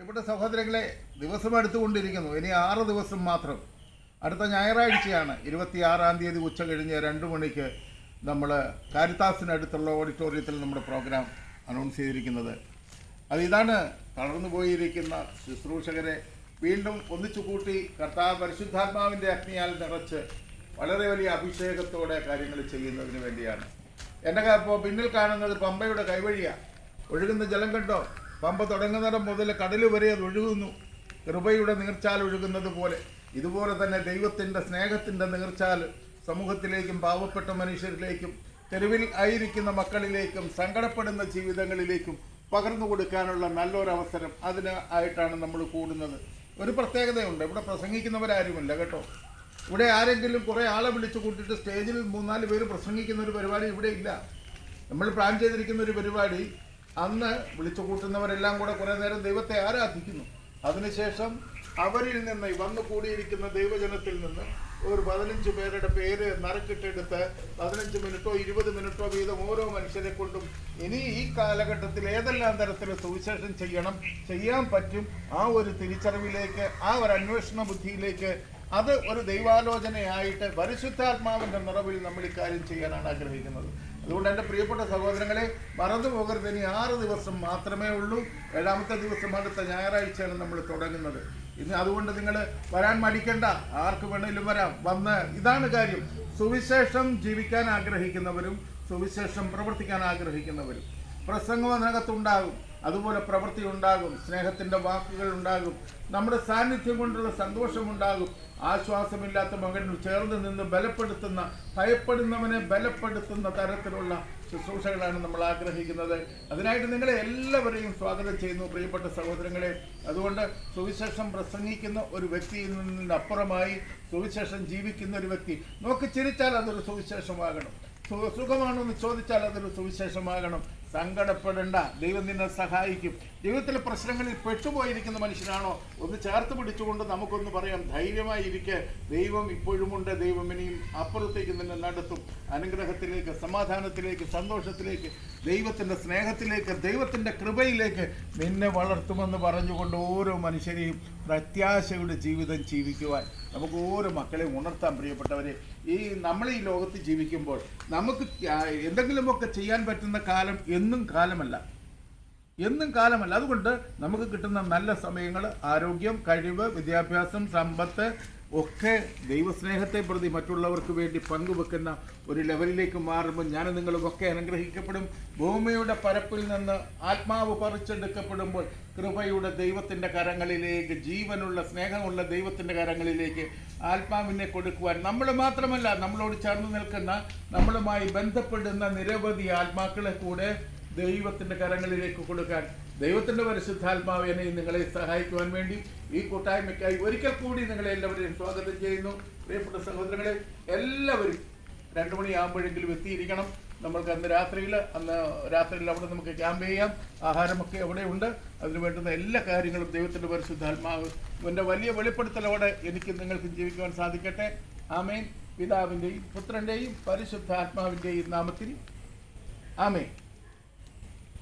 പ്രിയപ്പെട്ട സഹോദരങ്ങളെ ദിവസം എടുത്തുകൊണ്ടിരിക്കുന്നു. ഇനി ആറ് ദിവസം മാത്രം. അടുത്ത ഞായറാഴ്ചയാണ്. ഇരുപത്തിയാറാം തീയതി ഉച്ച കഴിഞ്ഞ് രണ്ട് മണിക്ക് നമ്മൾ കാരിത്താസിനടുത്തുള്ള ഓഡിറ്റോറിയത്തിൽ നമ്മുടെ പ്രോഗ്രാം അനൗൺസ് ചെയ്തിരിക്കുന്നത്. അത് ഇതാണ് തളർന്നു പോയിരിക്കുന്ന ശുശ്രൂഷകരെ വീണ്ടും ഒന്നിച്ചു കൂട്ടി കർത്താവ് പരിശുദ്ധാത്മാവിന്റെ അഗ്നിയാൽ നിറച്ച് വളരെ വലിയ അഭിഷേകത്തോടെ കാര്യങ്ങൾ ചെയ്യുന്നതിന് വേണ്ടിയാണ്. എന്റെ ഇപ്പോൾ പിന്നിൽ കാണുന്നത് പമ്പയുടെ കൈവഴിയാണ് ഒഴുകുന്ന ജലം കണ്ടോ? പമ്പ തുടങ്ങുന്നിടം മുതൽ കടൽ വരെ അത് ഒഴുകുന്നു. കൃപയുടെ നീർച്ചാൽ ഒഴുകുന്നത് പോലെ. ഇതുപോലെ തന്നെ ദൈവത്തിന്റെ സ്നേഹത്തിന്റെ നീർച്ചാൽ സമൂഹത്തിലേക്കും പാവപ്പെട്ട മനുഷ്യരിലേക്കും തെരുവിൽ ആയിരിക്കുന്ന മക്കളിലേക്കും സങ്കടപ്പെടുന്ന ജീവിതങ്ങളിലേക്കും പകർന്നു കൊടുക്കാനുള്ള നല്ലൊരവസരം അതിന് ആയിട്ടാണ് നമ്മൾ കൂടുന്നത്. ഒരു പ്രത്യേകതയുണ്ട്. ഇവിടെ പ്രസംഗിക്കുന്നവരാരുമില്ല കേട്ടോ. ഇവിടെ ആരെങ്കിലും കുറേ ആളെ വിളിച്ചു കൂട്ടിയിട്ട് സ്റ്റേജിൽ മൂന്നാൽ പേര് പ്രസംഗിക്കുന്ന ഒരു പരിപാടി ഇവിടെ ഇല്ല. നമ്മൾ പ്ലാൻ ചെയ്തിരിക്കുന്ന ഒരു പരിപാടി അന്ന് വിളിച്ചു കൂട്ടുന്നവരെല്ലാം കൂടെ കുറേ നേരം ദൈവത്തെ ആരാധിക്കുന്നു. അതിനുശേഷം അവരിൽ നിന്ന് വന്നു കൂടിയിരിക്കുന്ന ദൈവജനത്തിൽ നിന്ന് ഒരു പതിനഞ്ച് പേരുടെ പേര് നറുക്കിട്ടെടുത്ത് പതിനഞ്ച് മിനിറ്റോ ഇരുപത് മിനിറ്റോ വീതം ഓരോ മനുഷ്യരെ കൊണ്ടും ഇനി ഈ കാലഘട്ടത്തിൽ ഏതെല്ലാം തരത്തിൽ സുവിശേഷം ചെയ്യണം ചെയ്യാൻ പറ്റും ആ ഒരു തിരിച്ചറിവിലേക്ക് ആ ഒരു അന്വേഷണ ബുദ്ധിയിലേക്ക് അത് ഒരു ദൈവാലോചനയായിട്ട് പരിശുദ്ധാത്മാവിന്റെ നിറവിൽ നമ്മൾ ഇക്കാര്യം ചെയ്യാനാണ് ആഗ്രഹിക്കുന്നത്. അതുകൊണ്ട് എന്റെ പ്രിയപ്പെട്ട സഹോദരങ്ങളെ മറന്നു പോകരുത്. ഇനി ആറ് ദിവസം മാത്രമേ ഉള്ളൂ. ഏഴാമത്തെ ദിവസം അടുത്ത ഞായറാഴ്ചയാണ് നമ്മൾ തുടങ്ങുന്നത്. ഇനി അതുകൊണ്ട് നിങ്ങൾ വരാൻ മടിക്കണ്ട. ആർക്ക് വേണേലും വരാം. വന്ന് ഇതാണ് കാര്യം. സുവിശേഷം ജീവിക്കാൻ ആഗ്രഹിക്കുന്നവരും സുവിശേഷം പ്രവർത്തിക്കാൻ ആഗ്രഹിക്കുന്നവരും. പ്രസംഗം അതിനകത്തുണ്ടാകും. അതുപോലെ പ്രവൃത്തി ഉണ്ടാകും സ്നേഹത്തിന്റെ വാക്കുകൾ ഉണ്ടാകും നമ്മുടെ സാന്നിധ്യം കൊണ്ടുള്ള സന്തോഷമുണ്ടാകും ആശ്വാസമില്ലാത്ത മകനിൽ ചേർന്ന് നിന്ന് ബലപ്പെടുത്തുന്ന ഭയപ്പെടുന്നവനെ ബലപ്പെടുത്തുന്ന തരത്തിലുള്ള ശുശ്രൂഷകളാണ് നമ്മൾ ആഗ്രഹിക്കുന്നത്. അതിനായിട്ട് നിങ്ങളെ എല്ലാവരെയും സ്വാഗതം ചെയ്യുന്നു പ്രിയപ്പെട്ട സഹോദരങ്ങളെ. അതുകൊണ്ട് സുവിശേഷം പ്രസംഗിക്കുന്ന ഒരു വ്യക്തിയിൽ നിന്നപ്പുറമായി സുവിശേഷം ജീവിക്കുന്ന ഒരു വ്യക്തി. നോക്കി ചിരിച്ചാൽ അതൊരു സുവിശേഷമാകണം. സുഖമാണോ എന്ന് ചോദിച്ചാൽ അതൊരു സുവിശേഷമാകണം. സങ്കടപ്പെടേണ്ട. ദൈവം നിന്നെ സഹായിക്കും. ജീവിതത്തിലെ പ്രശ്നങ്ങളിൽ പെട്ടുപോയിരിക്കുന്ന മനുഷ്യനാണോ? ഒന്ന് ചേർത്ത് പിടിച്ചുകൊണ്ട് നമുക്കൊന്ന് പറയാം. ധൈര്യമായിരിക്കെ ദൈവം ഇപ്പോഴുമുണ്ട്. ദൈവം ഇനിയും അപ്പുറത്തേക്ക് നിന്നെ നടത്തും. അനുഗ്രഹത്തിലേക്ക് സമാധാനത്തിലേക്ക് സന്തോഷത്തിലേക്ക് ദൈവത്തിന്റെ സ്നേഹത്തിലേക്ക് ദൈവത്തിന്റെ കൃപയിലേക്ക് നിന്നെ വളർത്തുമെന്ന് പറഞ്ഞുകൊണ്ട് ഓരോ മനുഷ്യരെയും പ്രത്യാശയുടെ ജീവിതം ജീവിക്കുവാൻ നമുക്ക് ഓരോ മക്കളെ ഉണർത്താൻ പ്രിയപ്പെട്ടവരെ. ഈ നമ്മൾ ഈ ലോകത്ത് ജീവിക്കുമ്പോൾ നമുക്ക് എന്തെങ്കിലുമൊക്കെ ചെയ്യാൻ പറ്റുന്ന കാലം എന്നും കാലമല്ല. എന്നും കാലമല്ല. അതുകൊണ്ട് നമുക്ക് കിട്ടുന്ന നല്ല സമയങ്ങൾ ആരോഗ്യം കഴിവ് വിദ്യാഭ്യാസം സമ്പത്ത് ഒക്കെ ദൈവസ്നേഹത്തെ പ്രതി മറ്റുള്ളവർക്ക് വേണ്ടി പങ്കുവെക്കുന്ന ഒരു ലെവലിലേക്ക് മാറുമ്പോൾ ഞാൻ നിങ്ങളുമൊക്കെ അനുഗ്രഹിക്കപ്പെടും. ഭൂമിയുടെ പരപ്പിൽ നിന്ന് ആത്മാവ് പറിച്ചെടുക്കപ്പെടുമ്പോൾ കൃപയുടെ ദൈവത്തിന്റെ കരങ്ങളിലേക്ക് ജീവനുള്ള സ്നേഹമുള്ള ദൈവത്തിന്റെ കരങ്ങളിലേക്ക് ആത്മാവിനെ കൊടുക്കുവാൻ നമ്മൾ മാത്രമല്ല നമ്മളോട് ചേർന്ന് നിൽക്കുന്ന നമ്മളുമായി ബന്ധപ്പെടുന്ന നിരവധി ആത്മാക്കളെ കൂടെ ദൈവത്തിന്റെ കരങ്ങളിലേക്ക് കൊടുക്കാൻ പരിശുദ്ധാത്മാവ് എന്നെ നിങ്ങളെ സഹായിക്കുവാൻ വേണ്ടി ഈ കൂട്ടായ്മയ്ക്കായി ഒരിക്കൽ കൂടി നിങ്ങളെ എല്ലാവരെയും സ്വാഗതം ചെയ്യുന്നു. പ്രിയപ്പെട്ട സഹോദരങ്ങളെ എല്ലാവരും രണ്ടു മണിയാകുമ്പോഴെങ്കിലും എത്തിയിരിക്കണം. നമ്മൾക്ക് അന്ന് രാത്രിയിൽ അന്ന് രാത്രിയിൽ അവിടെ നമുക്ക് ക്യാമ്പ് ചെയ്യാം. ആഹാരമൊക്കെ അവിടെ ഉണ്ട്. അതിന് വേണ്ടുന്ന എല്ലാ കാര്യങ്ങളും ദൈവത്തിന്റെ പരിശുദ്ധാത്മാവ് എന്റെ വലിയ വെളിപ്പെടുത്തലോടെ എനിക്ക് നിങ്ങൾക്ക് ജീവിക്കുവാൻ സാധിക്കട്ടെ. ആമേൻ. പിതാവിന്റെയും പുത്രന്റെയും പരിശുദ്ധാത്മാവിന്റെയും നാമത്തിൽ ആമേൻ.